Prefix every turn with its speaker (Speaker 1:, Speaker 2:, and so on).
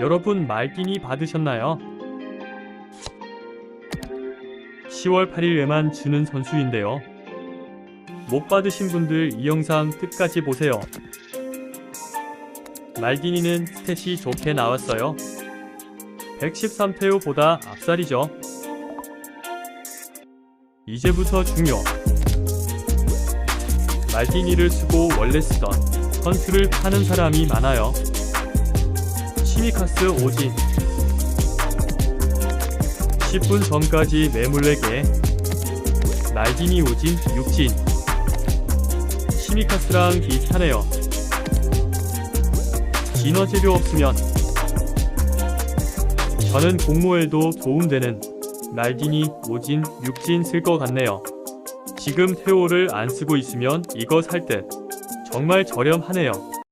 Speaker 1: 여러분 말기니 받으셨나요? 10월 8일에만 주는 선수인데요. 못 받으신 분들 이 영상 끝까지 보세요. 말기니는 스탯이 좋게 나왔어요. 113태우보다 앞살이죠. 이제부터 중요. 말기니를 쓰고 원래 쓰던 선수를 파는 사람이 많아요. 시미카스 오진 10분 전까지 매물내게 말기니 오진 육진 시미카스랑 비슷하네요. 진화 재료 없으면 저는 공모에도 도움되는 말기니 오진 육진 쓸 것 같네요. 지금 태오를 안 쓰고 있으면 이거 살 듯. 정말 저렴하네요.